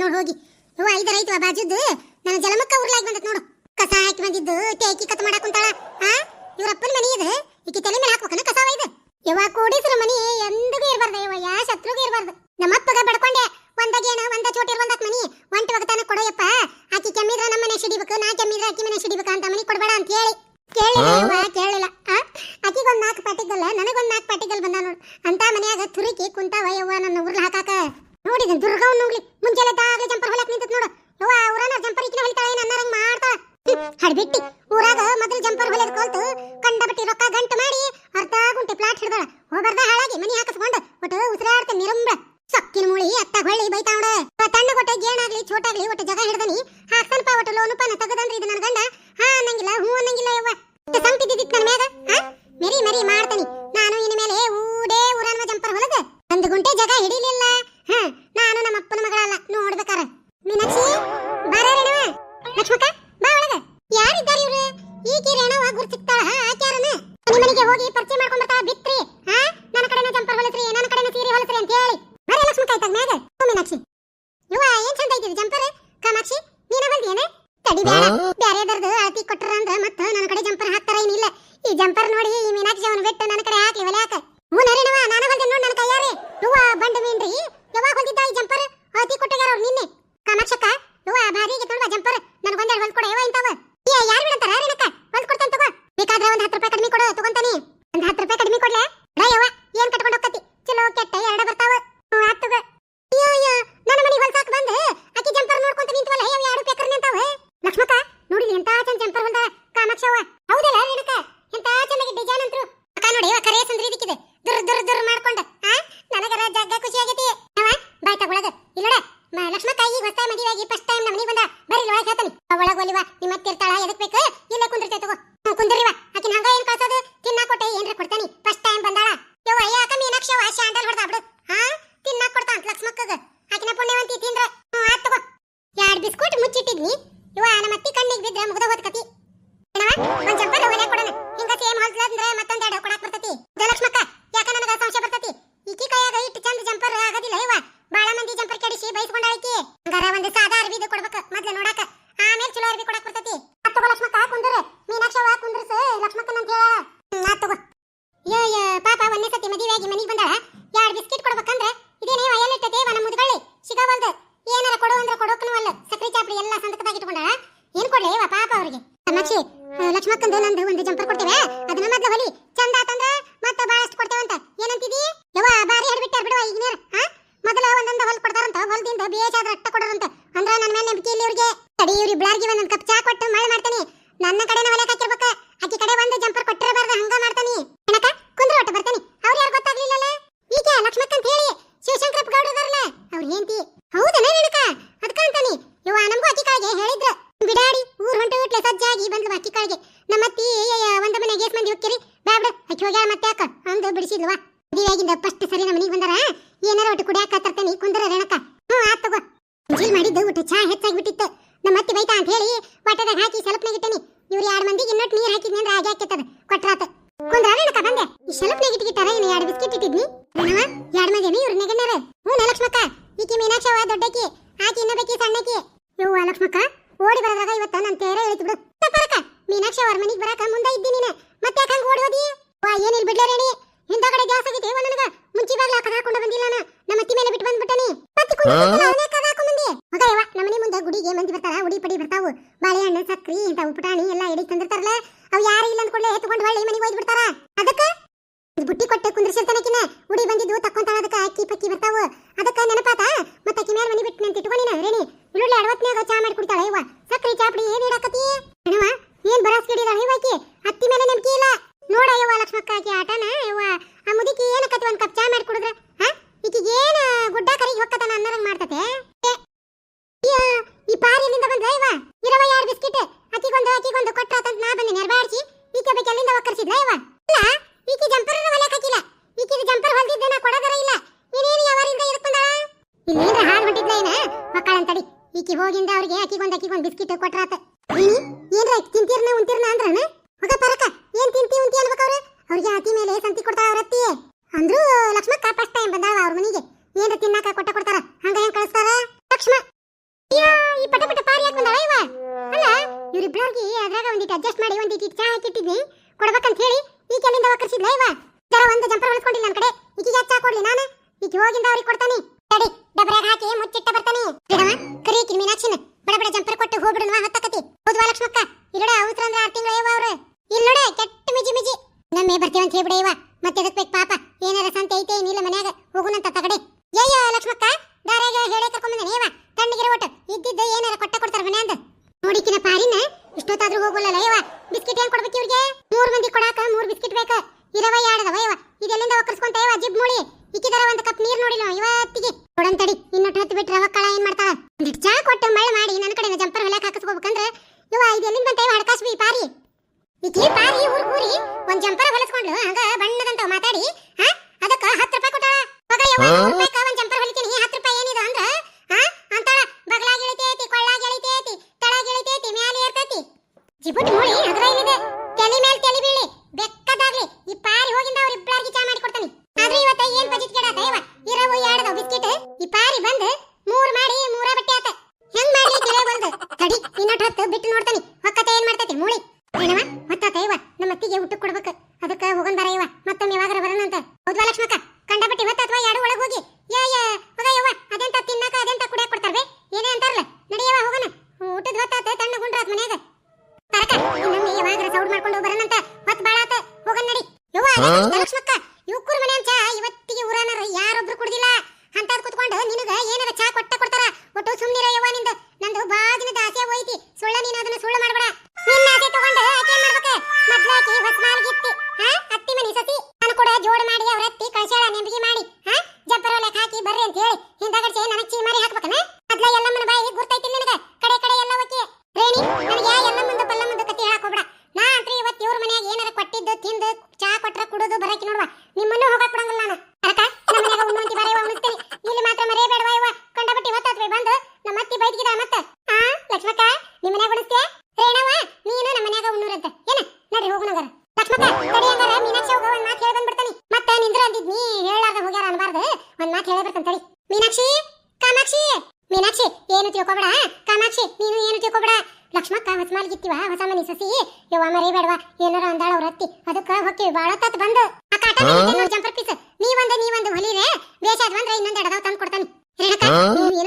ನೋಡಿ ಹೋಗಿ. ಇವ ಐದರ ಐತವ ಬಾಜುದ್ದು? ನನ್ನ ಜಲಮಕ್ಕ ಉರ್ಲಾಗಿ ಬಂದತ್ ನೋಡು. ಕಸ ಹಾಕಿ ಬಂದಿದ್ದು, ಟೇಕಿ ಕತ್ ಮಾಡಾಕ ಕುಂತಾಳ. ಆ? ಇವ್ರ ಅಪ್ಪನ ಮನಿ ಇದು. ಈಕಿ ತಲೆ ಮೇಲೆ ಹಾಕ್ಬೇಕನ ಕಸ ಇದು? ಯವ ಕೋಡೇಶ್ವರ ಮನಿ ಎಂದಿಗೂ ಇರಬಾರ್ದು ಹಡ್ಬಿಟ್ಟಿ ಊರ ಲಕ್ಷ್ಮಕ್ಕಂದು ನಂದು ಒಂದು ಜಂಪರ್ ಕೊಡ್ತೇವೆ. ಅದನ್ನ ಮೊದ್ಲ ಹೊಲಿ. ಚಂದ ಆತಂದ್ರ ಮತ್ತೆ ಬಹಳಷ್ಟು ಕೊಡ್ತೇವೆ ಅಂತ. ಏನಂತಿದಿ? ಯವ ಬಾರಿ ಹಿಡ್ಬಿಟ್ಟಾರ ಬಿಡುವ ಈಗ ನೀರು ಹಾ? ಮೊದಲ ಒಂದೊಂದು ಹೊಲ್ ಕೊಡ್ತಾರಂತ. ಹೊಲ್ದಿಂದ ಬೇಷ್ ಆದ್ರೆ ಅಟ್ಟ ಕೊಡರಂತ. ಅಂದ್ರ ನನ್ನ ಮೇಲೆ ನಂಬಿಕೆ ಇಲ್ಲಿ ಇವ್ರಿಗೆ. ತಡಿ, ಇವ್ರಿ ಬ್ಲಾರ್ಗಿ ಒಂದೊಂದು ಕಪ್ ಚಾ ಕೊಟ್ಟು ಮಳೆ ಮಾಡ್ತೇನೆ. ನನ್ನ ಕಡೆನ ಹೊಲಕ್ಕೆ ಹಾಕಿರ್ಬೇಕು. ಯಾಕ ಹಂಗ ಬಿಡಿಸಿಲ್ವಾ ಮದುವೆಯಾಗಿಂದ ಫಸ್ಟ್ ಸರಿ ನಮ್ಮ ಮನೆಗೆ ಬಂದಾರ, ಏನಾರ ಒಟ್ಟು ಕುಡಿಯಾಕ ತರ್ತಾನೆ, ಕುಂದರ ರೇಣಕ. ಹ್ಞೂ, ಆತ್ ತಗೋ. ಮುಂಜಿ ಮಾಡಿದ್ದು ಒಟ್ಟು ಚಾ ಹೆಚ್ಚಾಗ್ಬಿಟ್ಟಿತ್ತು. ನಮ್ಮ ಅತ್ತಿ ಬೈತಾ ಅಂತ ಹೇಳಿ ವಾಟದಾಗ ಹಾಕಿ ಸೆಲ್ಫ್ನಾಗಿಟ್ಟನಿ ಇವ್ರು ಎರಡು ಮಂದಿಗೆ ಇನ್ನೊಟ್ಟು ನೀರು ಹಾಕಿದ್ನಿ ಅಂದ್ರೆ ಆಗಿ ಹಾಕಿತ್ತದ ಕೊಟ್ರಾತ. ಕುಂದ್ರ ರೇಣಕ ಬಂದೆ. ಈ ಸೆಲ್ಫ್ನಾಗಿಟ್ಟಿಗಿಟ್ಟಾರ ಏನು ಎರಡು ಬಿಸ್ಕೆಟ್ ಇಟ್ಟಿದ್ನಿ. ಏನವ ಎರಡು ಮಂದಿ ಇವ್ರು ನೆಗಣ್ಣಾರ. ಹ್ಞೂ, ನಾಲ್ಕು ಪಡಿ ಬರ್ತಾವು. ಬಾಳೆಹಣ್ಣು, ಸಕ್ರಿ, ಇಂಥವು ಉಪಟಾಣಿ ಎಲ್ಲ ಎಡಿ ತಂದಿರ್ತಾರಲ್ಲ, ಅವು ಯಾರು ಇಲ್ಲ ಅಂದ್ಕೊಳ್ಳೆ ಎತ್ಕೊಂಡು ಹೊಳ್ಳಿ ಮನೆಗೆ ಒಯ್ದು ಬಿಡ್ತಾರ ಅದಕ್ಕೆ ಬುಟ್ಟಿ ಕೊಟ್ಟೆ ಕುಂದ್ರಿಸಿರ್ತಾನಕಿನ ಉಡಿ ಬಂದಿದ್ದು ತಕ್ಕೊಂತಾಳ ಅದಕ್ಕೆ, ಅಕ್ಕಿ ಪಕ್ಕಿ ಬರ್ತಾವು. ಅದಕ್ಕೆ ನೆನಪಾತ? ಮತ್ತೆ ಅಕ್ಕಿ ಮೇಲೆ ಮನೆ ಬಿಟ್ಟು ನಾನು ಇಟ್ಕೊಂಡಿನ ರೇಣಿ. ಇಳುಳ್ಳಿ ಅಡವತ್ನಾಗ ಚಾ ಮಾಡಿ ಕುಡಿತಾಳೆ ಇವ ಸಕ್ಕರೆ ಚಾಪಡಿ ಏನ್ ಇಡಕತ್ತಿ ಏನವ ಏನು ಬರಾಸ್ ಗಿಡಿದಾಳ ಅಕ್ಕಿ ಅತ್ತಿ ಮೇಲೆ ಅಂತಡಿ ಈಕಿ ಹೋಗಿಂದ ಅವ್ರಿಗೆ ಹಾಕಿಕೊಂಡು ಅಕ್ಕಿಗೊಂದು ಬಿಸ್ಕಿಟ್ ಕೊಟ್ರಾತ. ಏನಿ ಏನ್ರ ತಿಂತೀರ್ನ ಉಂತೀರ್ನ ಅಂದ್ರನ? ಹೋಗ ಪರಕ. ಏನ್ ತಿಂತಿ ಉಂತಿ ಅಲ್ಬೇಕ ಅವ್ರಿಗೆ ಅತಿ ಮೇಲೆ ಸಂತಿ ಕೊಡ್ತಾ ಅವ್ರ ಅಂದ್ರು ಲಕ್ಷ್ಮ ಫಸ್ಟ್ ಏನ್ ಬಂದಾಳ ಅವ್ರ ಮನಿಗೆ. ಏನ್ರ ತಿನ್ನಾಕ ಕೊಟ್ಟ ಕೊಡ್ತಾರ? ಹಂಗ ಹೆಂಗ್ ಕಳಿಸ್ತಾರ? ಲಕ್ಷ್ಮ. ಈ ಪಟ ಪಟ ಪಾರಿ ಯಾಕ ಬಂದಾಳ ಇವ? ಅಲ್ಲ ಇವ್ರಿಬ್ರಿಗೆ ಅದ್ರಾಗ ಒಂದಿಟ್ ಅಡ್ಜಸ್ಟ್ ಮಾಡಿ ಒಂದಿಟ್ಟು ಚಾ ಹಾಕಿಟ್ಟಿದ್ವಿ ಕೊಡ್ಬೇಕಂತ ಹೇಳಿ ಈ ಕೆಲಿಂದ ಒಕ್ಕರ್ಸಿದ್ಲ ಇವ? ಜರ ಒಂದು ಜಂಪರ್ ಹೊಳ್ಸ್ಕೊಂಡಿಲ್ಲ ನನ್ ಕಡೆ. ಈಕಿಗೆ ಚಾ ಕೊಡ್ಲಿ ನಾನು? ಈಕಿ ಹೋಗಿಂದ ಅವ್ರಿಗೆ ಕೊಡ್ತಾನೆ. ತಡಿ ಡಬರಾಗ ಹಾಕಿ ಮುಚ್ಚಿಟ್ಟ ಬರ್ತಾನೆ. ಬಿಡವ ಕರೀಕಿ ಮೀನಾಕ್ಷಿನ ಬಡ ಬಡ ಜಂಪರ್ ಕೊಟ್ಟು ಹೋಗ್ಬಿಡುವ ಹತ್ತಕತಿ. ಹೋದ್ವಾ ಲಕ್ಷ್ಮಕ್ಕ. ಇಲ್ಲಡ ಅವತ್ರ ಅಂದ್ರೆ ಆರು ತಿಂಗಳ ಇವ ಅವ್ರು. ಇಲ್ಲೋಡ ಕೆಟ್ಟ ಮಿಜಿ ಮಿಜಿ. ನಮ್ಮೇ ಬರ್ತೀವಿ ಅಂತ ಹೇಳ್ಬಿಡ ಇವ ಮತ್ತೆ ಎದಕ್ ಬೇಕು ಪಾಪ? ಏನಾರ ಸಂತೆ ಐತೆ, ಏನಿಲ್ಲ ಮನ್ಯಾಗ. ಹೋಗುನಂತ ತಗಡೆ. ಏಯ್ಯ ಲಕ್ಷ್ಮಕ್ಕ, ದಾರ್ಯಾಗ ಹೇಳಿ ಕರ್ಕೊಂಬಂದನೆ. ಇವ ತಣ್ಣಗಿರ ಒಟ್ಟು ಇದ್ದಿದ್ದು ಏನಾರ ಕೊಟ್ಟ ಕೊಡ್ತಾರ ಮನೆ ಅಂದ. ನೋಡಿಕಿನ ಪಾರಿನ ಇಷ್ಟೊತ್ತಾದ್ರೂ ಹೋಗಲ್ಲ ಯವ್ವ ಬಿಸ್ಕಿಟ್ ಏನ್ ಕೊಡ್ಬೇಕು ಇವ್ರಿಗೆ? ಮೂರ್ ಮಂದಿ ಕೊಡಾಕ ಮೂರ್ ಬಿಸ್ಕಿಟ್ ಬೇಕು. ಇರವ ಯಾಡದವ ಯವ್ವ ಇದೆಲ್ಲಿಂದ ಒಕ್ಕರ್ಸ್ಕೊಂತ ಯವ್ವ ಜಿಬ್ ಮೂಳಿ. ಇಕ್ಕಿದಾರ ಒಂದ್ ಕಪ್ ನೀರ್ ನೋಡಿಲ್ಲ ಇವತ್ತಿಗೆ. ಕೊಡನ್ ತಡಿ ಇನ್ನೊಟ್ಟು ಹತ್ತು ಬಿಟ್ರೆ ಅವ ಕಳ ಏನ್ ಮಾಡ್ತಾಳ ಒಂದಿಟ್ ಚಾ ಕೊಟ್ಟು ಮಳೆ ಮಾಡಿ ನನ್ನ ಕಡೆ ಜಂಪರ್ ಹೊಲಕ್ ಹಾಕಿಸ್ಕೋಬೇಕಂದ್ರ ಇವ ಇದು ಎಲ್ಲಿಂದ ಬಂತ ಯವ್ವ ಹಡ್ಕಾಸ್ ಬಿ ಪಾರಿ. ಈಕಿ ಪಾರಿ ಊರ್ ಕೂರಿ. ಒಂದ್ ಜಂಪರ್ ಹೊಲಸ್ಕೊಂಡು ಹಂಗ ಬಣ್ಣದಂತ ಮಾತಾಡಿ ಹಾ? ಅದಕ್ಕ ಹತ್ತು ರೂಪಾಯಿ ಕೊಟ್ಟಾಳ. ಮಗ ಯವ್ವ ನೂರ್ ರೂಪಾಯ್ಕ ಒಂದ್ ಜಂಪರ್ ಹೊಲಿತೀನಿ ಹತ್ತು ರೂಪಾಯಿ ಏನಿದು ಅಂದ್ರ ಹಾ ಅಂತಾಳ ಬಗಲಾಗಿ ಇಳಿತೈತಿ ಕೊಳ್ಳಾಗಿ ಇಳಿತೈತಿ ತಳಗಿ ಇಳಿತೈತಿ ಮ್ಯಾಲೆ ಇರ್ತೈತಿ ಜಿಬುಟ್ ಮೂಳಿ ಅದ್ರ ಏನಿದೆ ತಲೆ ಮೇಲೆ ತಲೆ ಬೀಳಿ ಬೆಕ್ಕದಾಗ್ಲಿ ಈ ಪಾರಿ ಹೋಗಿಂದ ಅವ್ರ ಇಬ್ಬರಿಗೆ ಚಾ ಮಾಡಿ ಕೊಡ್ತಾನೆ ಆದ್ರೆ ಇವತ್ತ ಏನ್ ಬಜಿತ್ ಕೆಡಾತ ಇವ ಇರವು ಎರಡದವ್ ಬಿಸ್ಕಿಟ್ ಈ ಪಾರಿ ಬಂದ್ ಮೂರ್ ಮಾಡಿ ಮೂರ ಬಟ್ಟೆ ಆತ ಹೆಂಗ್ ಮಾಡ್ಲಿ ತಿಳಿ ಬಂದ್ ತಡಿ ಇನ್ನೊಟ್ಟು ಹೊತ್ತು ಬಿಟ್ಟು ನೋಡ್ತಾನೆ. ಹೊಕ್ಕತ ಏನ್ ಮಾಡ್ತೈತಿ? ಮೂಳಿ. ಏನವ? ಮತ್ತಾತ ಇವ ನಮ್ಮ ಅತ್ತಿಗೆ ಊಟಕ್ಕೆ ಕೊಡ್ಬೇಕ. ಅದಕ್ಕ ಹೋಗನ್ ಬರ ಇವ. ಮತ್ತೊಮ್ಮೆ ಯಾವಾಗರ ಬರೋಣಂತ ಹೌದ್ವಾ ಲಕ್ಷ್ಮಕ್ಕ? ಕಂಡಪಟ್ಟಿ ಅಥವಾ ಎರಡು ಒಳಗೆ ಹೋಗಿ? ಯಾ ಯಾ ಹೋಗ ಯವ್ವ. ಅದೆಂತ ತಿನ್ನಕ ಅದೆಂತ ಕುಡಿಯಕ್ ಕೊಡ್ತಾರ್ವೆ ಏನೇ ಅಂತಾರಲ್ಲ. ನಡಿಯವ ಹೋಗೋಣ. ಊಟದ ಹೊತ್ತಾತ ತಣ್ಣ ಗುಂಡ್ರಾತ್ ಮನ್ಯಾಗ. ತರಕ. ಇನ್ನೊಮ್ಮೆ ಯಾವಾಗರ ಸೌಡ್ ಮಾಡ್ಕೊಂಡು ಬರೋಣಂತ ಹೊತ್ ಬಾಳಾತ ಹೋಗನ್ ನಡಿ. ಯವ್ವ ಲಕ್ಷ್ಮಕ್ಕ. ಬಂದು ನಮ್ಮ ಅತ್ತಿ ಬೈದ್ಗಿದ ಮತ್ತ? ಹಾ ಲಕ್ಷ್ಮಕ್ಕ, ನಿಮ್ಮ ಮನ್ಯಾಗ ಉಣಿಸ್ತೀಯ? ರೇಣವ ನೀನು ನಮ್ಮ ಮನ್ಯಾಗ ಉಣ್ಣೂರಂತ. ಏನ? ನಡ್ರಿ ಹೋಗುನಗರ ಲಕ್ಷ್ಮಕ್ಕ ತಡಿಯಂಗಾರ ಮೀನಾಕ್ಷಿ ಹೋಗ, ಒಂದ್ ಮಾತು ಹೇಳಿ ಬಂದ್ಬಿಡ್ತಾನಿ ಮತ್ತೆ ನಿಂದ್ರ ಅಂದಿದ್ನಿ ಹೇಳಾರ್ದ ಹೋಗ್ಯಾರ ಅನ್ಬಾರ್ದು. ಒಂದ್ ಮಾತು ಹೇಳಿ ಬರ್ತಾನೆ ತಡಿ. ಮೀನಾಕ್ಷಿ, ಕಾಮಾಕ್ಷಿ. ಮೀನಾಕ್ಷಿ, ಏನು ತಿಳ್ಕೊಬೇಡ ಕಾಮಾಕ್ಷಿ, ನೀನು ಏನು ತಿಳ್ಕೊಬೇಡ? ಲಕ್ಷ್ಮಕ್ಕ, ಹೊಸ ಮಾಲ್ಗಿತ್ತಿವ ಹೊಸ ಮನಿ ಸಸಿ. ಯವ್ವ ಮರಿಬೇಡವ ಏನಾರ ಅಂದಾಳ ಅವ್ರ ಅತ್ತಿ. ಅದಕ್ಕ ಹೊಕ್ಕಿವಿ ಬಾಳ ತತ್ ಬಂದು. ಆ ಕಾಟ ಜಂಪರ್ ಪೀಸ್. ನೀವೊಂದು ನೀವೊಂದು ಹೊಲಿರೆ. ಬೇಷಾದ್ ಬಂದ್ರೆ ಇನ್ನೊಂದ್ ಎಡದಾವ್ ತಂದ್ ಕೊಡ್ತಾನೆ. ಏನು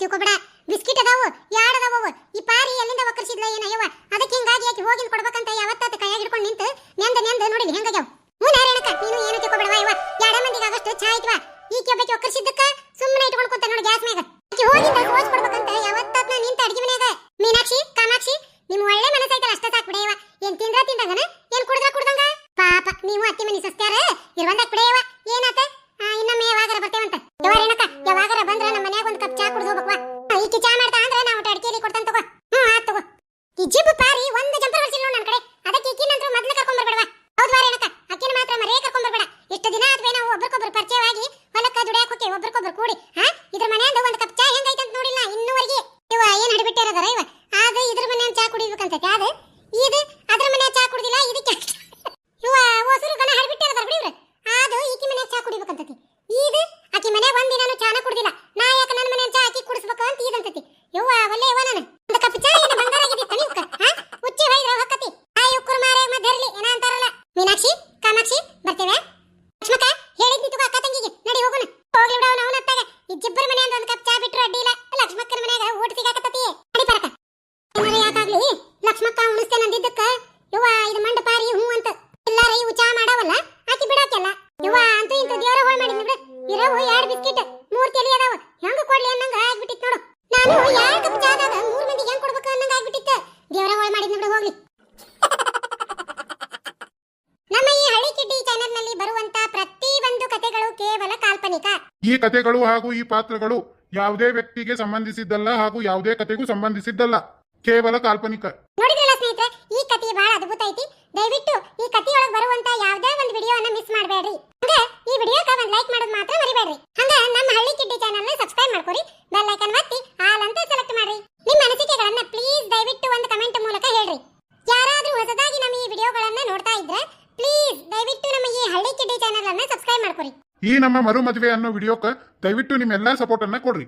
ತಿಳ್ಕೊಬೇಡ. ಬಿಸ್ಕಿಟ್ ಅದಾವು ಯಾಡ್ ಅದಾವು. ಈ ಪಾರಿ ಎಲ್ಲಿಂದ ಒಕ್ಕರ್ಸಿದ್ಲ ಏನ ಯವ್ವ ಅದಕ್ಕೆ ಹಿಂಗಾಗಿ ಆಕಿ ಹೋಗಿನ್ ಕೊಡ್ಬೇಕಂತ ಯಾವತ್ತ ಕೈಯಾಗ ಹಿಡ್ಕೊಂಡು ನಿಂತು ನೆಂದ ನೆಂದ ನೋಡಿ ಹೆಂಗಾಗ್ಯಾವ ಹ್ಞೂ ರೇಣಕ ನೀನು ಏನು ತಿಳ್ಕೊಬೇಡವ ಯವ್ವ ಯಾಡ ಮಂದಿಗೆ ಆಗಷ್ಟು ಚಾ ಐತ್ವ ಈಕೆ ಒಬ್ಬಾಕಿ ಒಕ್ಕರ್ಸಿದ್ದಕ್ಕ ಸುಮ್ಮನೆ ಇಟ್ಕೊಂಡು ಕೂತ ನೋಡಿ ಗ್ಯಾಸ್ ಮ್ಯಾಗ ಆಕಿ ಹೋಗಿಂದ ಹೋಸ್ ಕೊಡ್ಬೇಕಂತ ಯಾವತ್ತಾತ್ ನಾ ನಿಂತ ಅಡ್ಗಿ ಮನ್ಯಾಗ ಮೀನಾಕ್ಷಿ ಕಾಮಾಕ್ಷಿ ನಿಮ್ ಒಳ್ಳೆ ಮನಸ್ಸೈತಲ್ಲ ಅಷ್ಟ ಸಾಕ್ ಬಿಡೆಯವ ಏನ್ ತಿಂದ್ರ ತಿಂದಂಗನ ಏನ್ ಕುಡ್ದ್ರ ಕುಡ್ದಂಗ ಪಾಪ ನೀವು ಅತ್ತಿ ಮನಿ ಸಸ್ತ್ಯಾರ ಇರ್ವಂದಕ್ ಬಿಡೆಯವ ಏನಾತ ಆ, ಇನ್ನೊಮ್ಮೆ ಯಾವಾಗರ ಬರ್ತೇವಂತ ಯವ್ವ ರೇಣಕ ಯಾವಾಗರ ಬಂದ್ರ ನಮ್ಮ ಮನ್ಯಾಗ ಒಂದ್ ಕಪ್ ಚಾ ಕುಡ್ದು ಹೋಗ್ಬೇಕ್ವಾ ಆ, ಈಕಿ ಚಾ ಮಾಡ್ತಾ ಅಂದ್ರ ನಾವು ಅಡಿಕೆಲಿ ಕೊಡ್ತಾನ ತಗೋ ಹ್ಮ್ ಆತ್ ತಗೋ ಈ ಜಿಬ್ ಪಾರಿ ಒಂದ್ ಜಂಪರ್ ಹೊಡ್ಸಿಲ್ಲ ನನ್ ಕಡೆ ಅದಕ್ಕೆ ಈಕಿನ ನಂತರ ಮೊದ್ಲು ಕರ್ಕೊಂಡ್ ಬರ್ಬೇಡವಾ ಹೌದ್ವಾ ರೇಣಕ ಅಕ್ಕಿನ ಮಾತ್ರ ಮರೇ ಕರ್ಕೊಂಡ್ ಬರ್ಬೇಡ ಇಷ್ಟು ದಿನ ಆದ್ವೇ ನಾವು ಒಬ್ರಿಗೊಬ್ರು ಪರಿಚಯವಾಗಿ ಹೊಲಕ್ಕ ದುಡಿಯಾಕ ಹೋಗಿ ಒಬ್ರಿಗೊಬ್ರು ಕೂಡಿ ಹಾ ಇದ್ರ ಮನೆಯಿಂದ ಒಂದ್ ಕಪ್ ಚಾ ಹೆಂಗೈತೆ ಅಂತ ನೋಡಿಲ್ಲ ಇನ್ನೂವರೆಗೆ ಇವ ಏನ್ ಹಿಡಿಬಿಟ್ಟಿರೋದಾರ ಇವ ಅದು ಇದ್ರ ಮನೆ ಚಾ ಕುಡಿಬೇಕಂತೈತಿ ಅದು ಇದು ಅದ್ರ ಮನೆ ಚಾ ಕುಡ್ದಿಲ್ಲ ಇದಕ್ಕೆ ಇವ ಹೊಸರು ಗಣ ಹಿಡಿಬಿಟ್ಟಿರೋದಾರ ಬಿಡಿ ಇವ್ರು ಅದು ಈಕಿ ಮನೆ ಚಾ ಕುಡಿಬೇಕಂತೈತಿ ಇದು ಆಕಿ ಮನೆ ಒಂದ್ ದಿನಾನು ಚಾನ ಕುಡ್ದಿಲ್ಲ ನಾ ಯಾಕ ನನ್ನ ಮನೆ ಚಾ ಆಕಿ ಕುಡಿಸ್ಬೇಕು ಅಂತ ಇದಂತೈತಿ ಯವ್ವ ಒಳ್ಳೆ ಯವ್ವ ನಾನು ಒಂದು ಕಪ್ ಚಾ ಏನು ಬಂಗಾರ ಆಗಿದ್ದಿತ್ತ ನಿಮ್ಕ ಹಾ ಉಚ್ಚಿ ಹೊಯ್ದ್ರ ಹೊಕ್ಕತಿ ಆ ಇವ್ಕುರ್ ಮಾರೆ ಮಧ್ಯರ್ಲಿ ಏನ ಅಂತಾರಲ್ಲ ಮೀನಾಕ್ಷಿ ಕಾಮಾಕ್ಷಿ ಬರ್ತೇವೆ ಲಕ್ಷ್ಮಕ್ಕ ಹೇಳಿದ್ನಿ ತಗೋ ಅಕ್ಕ ತಂಗಿಗೆ ನಡಿ ಹೋಗೋಣ ಹೋಗ್ಲಿ ಬಿಡವ ನಾವು ನತ್ತಾಗ ಈ ಜಿಬ್ಬರ ಮನೆಯಿಂದ ಒಂದು ಕಪ್ ಚಾ ಬಿಟ್ರು ಅಡ್ಡಿ ಇಲ್ಲ ಲಕ್ಷ್ಮಕ್ಕನ ಮನ್ಯಾಗ ಊಟ ಸಿಗಾಕತ್ತತಿ ನಡಿ ಪರಕ ಏನಾರ ಯಾಕಾಗ್ಲಿ ಲಕ್ಷ್ಮಕ್ಕ ಉಣಿಸ್ತೇನೆ ಅಂದಿದ್ದಕ್ಕ ಯವ್ವ ಇದು ಮಂಡ ಪಾರಿ ಹ್ಞೂ ಅಂತ ಎಲ್ಲಾರ ಇವು ಚಾ ಮಾಡವಲ್ಲ ಆಕಿ ಬಿಡಾಕಲ್ಲ ಯವ್ವ ಅಂತೂ ಇಂತ ದೇವರ ಹೋಳ್ ಮಾಡಿದ್ನಿ ಬಿಡು ಇರವು ಎರಡ್ ಬಿಸ್ಕಿಟ್ ಮೂರ್ ತಲಿ ಅದಾವ ಹೆಂಗ ಕೊಡ್ಲಿ ಅನ್ನಂಗ ಆಗ್ಬಿಟ್ಟಿತ್ ನೋಡು ನಾನು ಎರಡ್ ಕಪ್ ಚಾದಾಗ ಮೂರ್ ಮಂದಿಗೆ ಹೆಂಗ್ ಕೊಡ್ಬೇಕು ಅನ್ನಂಗ ಆಗ್ಬಿಟ್ಟಿತ್ತ ದೇವರ ಹೋಳ್ ಮಾಡಿದ್ನಿ ಬಿಡು ಹೋಗ್ಲಿ ನಮ್ಮ ಈ ಹಳ್ಳಿ ಕಿಡ್ಡಿ ಚಾನೆಲ್ನಲ್ಲಿ ಬರುವಂತ ಪ್ರತಿ ಒಂದು ಕಥೆಗಳು ಕೇವಲ ಕಾಲ್ಪನಿಕ ಈ ಕಥೆಗಳು ಹಾಗೂ ಈ ಪಾತ್ರಗಳು ಯಾವುದೇ ವ್ಯಕ್ತಿಗೆ ಸಂಬಂಧಿಸಿದ್ದಲ್ಲ ಹಾಗೂ ಯಾವುದೇ ಕಥೆಗೂ ಸಂಬಂಧಿಸಿದ್ದಲ್ಲ. ಕೇವಲ ಕಾಲ್ಪನಿಕ. ನೋಡಿದ್ರಲ್ಲ ಸ್ನೇಹಿತರೆ, ಈ ಕಥೆ ಬಹಳ ಅದ್ಭುತ ಐತಿ. ದಯವಿಟ್ಟು ಈ ಕಥೆಯೊಳಗೆ ಬರುವಂತ ಯಾವುದೇ ಒಂದು ವಿಡಿಯೋನ ಮಿಸ್ ಮಾಡಬೇಡ್ರಿ. ಹಂಗ ಈ ವಿಡಿಯೋಕ ಒಂದು ಲೈಕ್ ಮಾಡೋದು ಮಾತ್ರ ಮರಿಬೇಡ್ರಿ. ಹಂಗ ನಮ್ಮ ಹಳ್ಳಿ ಕಿಡ್ಡಿ ಚಾನೆಲ್ನ ಸಬ್ಸ್ಕ್ರೈಬ್ ಮಾಡ್ಕೊರಿ ಬೆಲ್ ಐಕನ್ ಒತ್ತಿ ಆಲ್ ಅಂತ ಸೆಲೆಕ್ಟ್ ಮಾಡ್ರಿ. ನಿಮ್ಮ ಅನಿಸಿಕೆಗಳನ್ನ ಪ್ಲೀಸ್ ದಯವಿಟ್ಟು ಒಂದು ಕಮೆಂಟ್ ಮೂಲಕ ಹೇಳ್ರಿ. ಈ ನಮ್ಮ ಮರು ಮದುವೆ ಅನ್ನೋ ವಿಡಿಯೋಕ್ಕೆ ದಯವಿಟ್ಟು ನಿಮ್ಮೆಲ್ಲಾ ಸಪೋರ್ಟ್ ಅನ್ನ ಕೊಡ್ರಿ.